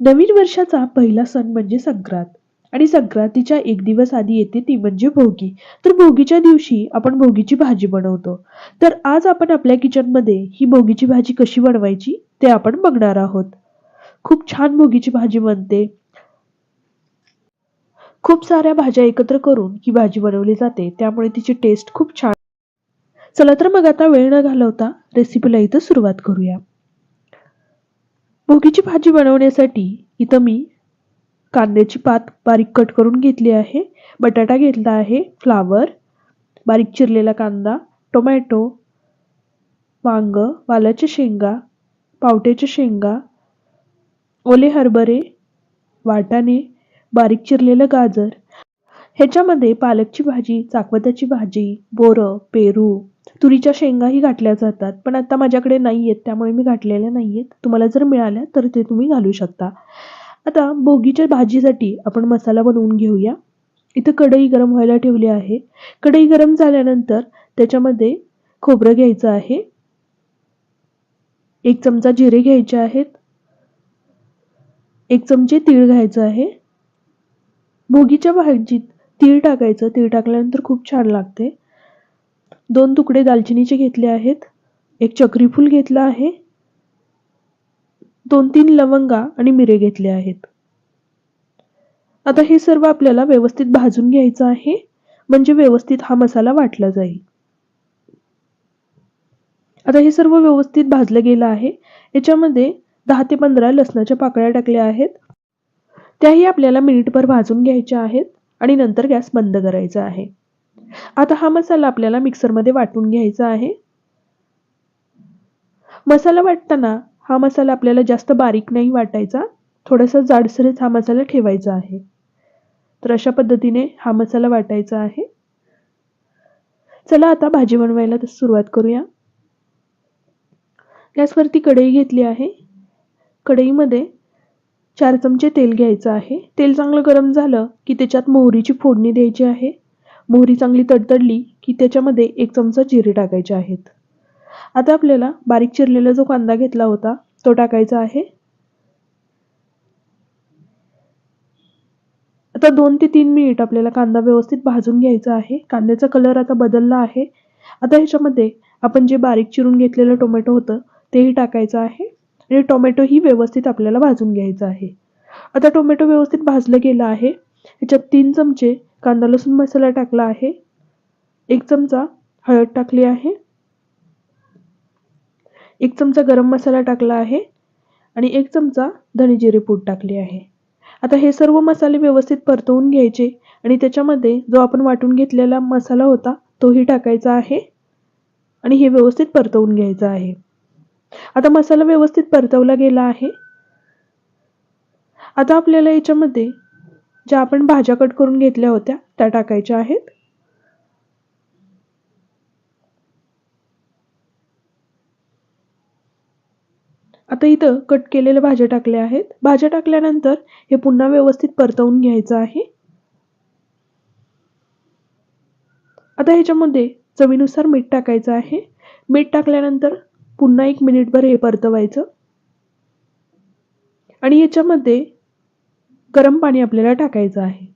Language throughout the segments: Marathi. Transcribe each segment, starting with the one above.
नवीन वर्षाचा पहिला सण म्हणजे संक्रांत. आणि संक्रांतीच्या एक दिवस आधी येते ती म्हणजे भोगी. तर भोगीच्या दिवशी आपण भोगीची भाजी बनवतो. तर आज आपण आपल्या किचनमध्ये ही भोगीची भाजी कशी बनवायची ते आपण बघणार आहोत. खूप छान भोगीची भाजी बनते. खूप साऱ्या भाज्या एकत्र करून ही भाजी बनवली जाते. त्यामुळे तिची टेस्ट खूप छान. चला तर मग आता वेळ न घालवता रेसिपीला इथं सुरुवात करूया. भोगीची भाजी बनवण्यासाठी इथं मी कांद्याची पात बारीक कट करून घेतली आहे. बटाटा घेतला आहे फ्लावर बारीक चिरलेला कांदा टोमॅटो वांग वालाच्या शेंगा पावट्याच्या शेंगा ओले हरभरे वाटाणे बारीक चिरलेलं गाजर ह्याच्यामध्ये पालकची भाजी चाकवत्याची भाजी बोरं पेरू तुरीच्या शेंगाही घातल्या जातात. पण आता माझ्याकडे नाही आहेत त्यामुळे मी घातलेल्या नाही आहेत तुम्हाला जर मिळाल्या तर ते तुम्ही घालू शकता. आता भोगीच्या भाजीसाठी आपण मसाला बनवून घेऊया. इथं कढई गरम व्हायला ठेवली आहे. कढई गरम झाल्यानंतर त्याच्यामध्ये खोबरं घ्यायचं आहे. एक चमचा जिरे घ्यायचे आहेत. एक चमचे तीळ घ्यायचं आहे. भोगीच्या भाजीत तीळ टाकायचं. तीळ टाकल्यानंतर खूप छान लागते. दोन तुकडे दालचिनीचे घेतले आहेत. एक चक्रीफूल घेतलं आहे. दोन तीन लवंगा आणि मिरे घेतले आहेत. आता हे सर्व आपल्याला व्यवस्थित भाजून घ्यायचं आहे. म्हणजे व्यवस्थित हा मसाला वाटला जाईल. आता हे सर्व व्यवस्थित भाजलं गेलं आहे. याच्यामध्ये दहा ते पंधरा लसणाच्या पाकळ्या टाकल्या आहेत. त्याही आपल्याला मिनिटभर भाजून घ्यायच्या आहेत. आणि नंतर गॅस बंद करायचा आहे. आता हा मसाला आपल्याला मिक्सरमध्ये वाटून घ्यायचा आहे. मसाला वाटताना हा मसाला आपल्याला जास्त बारीक नाही वाटायचा थोडासा जाडसरच हा मसाला ठेवायचा आहे. तर अशा पद्धतीने हा मसाला वाटायचा आहे. चला आता भाजी बनवायला सुरुवात करूया. गॅसवरती कढई घेतली आहे. कढईमध्ये चार चमचे तेल घ्यायचं आहे. तेल चांगलं गरम झालं की त्याच्यात मोहरीची फोडणी द्यायची आहे. मोहरी चांगली तडतडली की त्याच्यामध्ये एक चमचा जिरे टाकायचे आहेत. आता आपल्याला बारीक चिरलेला जो कांदा घेतला होता तो टाकायचा आहे. आता दोन ते तीन मिनिट आपल्याला कांदा व्यवस्थित भाजून घ्यायचा आहे. कांद्याचा कलर आता बदलला आहे. आता ह्याच्यामध्ये आपण जे बारीक चिरून घेतलेलं टोमॅटो होतं तेही टाकायचं आहे. आणि टोमॅटोही व्यवस्थित आपल्याला भाजून घ्यायचं आहे. आता टोमॅटो व्यवस्थित भाजलं गेलं आहे. ह्याच्यात तीन चमचे कांदा लसूण मसाला टाकला आहे. एक चमचा हळद टाकली आहे. एक चमचा गरम मसाला टाकला आहे. आणि एक चमचा धने पूड टाकली आहे. आता हे सर्व मसाले व्यवस्थित परतवून घ्यायचे आणि त्याच्यामध्ये जो आपण वाटून घेतलेला मसाला होता तोही टाकायचा आहे. आणि हे व्यवस्थित परतवून घ्यायचं आहे. आता मसाला व्यवस्थित परतवला गेला आहे. आता आपल्याला याच्यामध्ये ज्या आपण भाज्या कट करून घेतल्या होत्या त्या टाकायच्या आहेत. आता इथं कट केलेल्या भाज्या टाकल्या आहेत. भाज्या टाकल्यानंतर हे पुन्हा व्यवस्थित परतवून घ्यायचं आहे. आता ह्याच्यामध्ये चवीनुसार मीठ टाकायचं आहे. मीठ टाकल्यानंतर पुन्हा एक मिनिटभर हे परतवायचं. आणि याच्यामध्ये गरम पाणी आपल्याला टाकायचं आहे.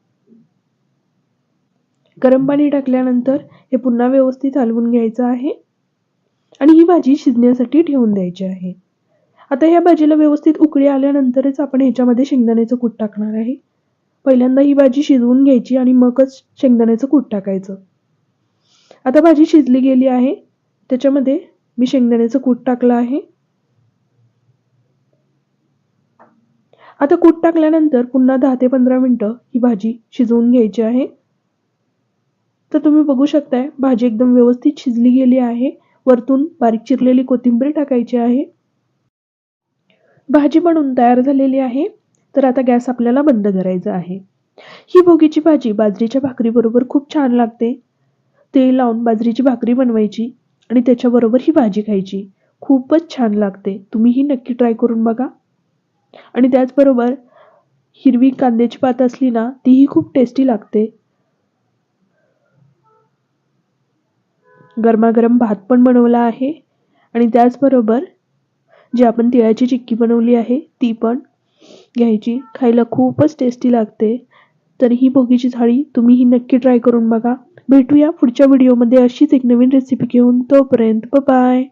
गरम पाणी टाकल्यानंतर हे पुन्हा व्यवस्थित हलवून घ्यायचं आहे. आणि ही भाजी शिजण्यासाठी ठेवून द्यायची आहे. आता ह्या भाजीला व्यवस्थित उकळी आल्यानंतरच आपण ह्याच्यामध्ये शेंगदाण्याचं कूट टाकणार आहे. पहिल्यांदा ही भाजी शिजवून घ्यायची आणि मगच शेंगदाण्याचं कूट टाकायचं. आता भाजी शिजली गेली आहे. त्याच्यामध्ये मी शेंगदाण्याचं कूट टाकलं आहे. आता कूट टाकल्यानंतर पुन्हा दहा ते पंधरा मिनटं ही भाजी शिजवून घ्यायची आहे. तर तुम्ही बघू शकताय भाजी एकदम व्यवस्थित शिजली गेली आहे. वरतून बारीक चिरलेली कोथिंबीर टाकायची आहे. भाजी बनवून तयार झालेली आहे. तर आता गॅस आपल्याला बंद करायचा आहे. ही भोगीची भाजी बाजरीच्या भाकरीबरोबर खूप छान लागते. तेल लावून बाजरीची भाकरी बनवायची. आणि त्याच्याबरोबर ही भाजी खायची. खूपच छान लागते. तुम्हीही नक्की ट्राय करून बघा. आणि त्याचबरोबर हिरवी कांद्याची पात असली ना तीही खूप टेस्टी लागते. गरमागरम भात पण बनवला आहे. आणि त्याचबरोबर जी आपण तिळाची चिक्की बनवली आहे ती पण घ्यायची. खायला खूपच टेस्टी लागते. तर ही भोगीची थाळी तुम्ही ही नक्की ट्राय करून बघा. भेटूया पुढच्या व्हिडिओमध्ये अशीच एक नवीन रेसिपी घेऊन. तोपर्यंत बाय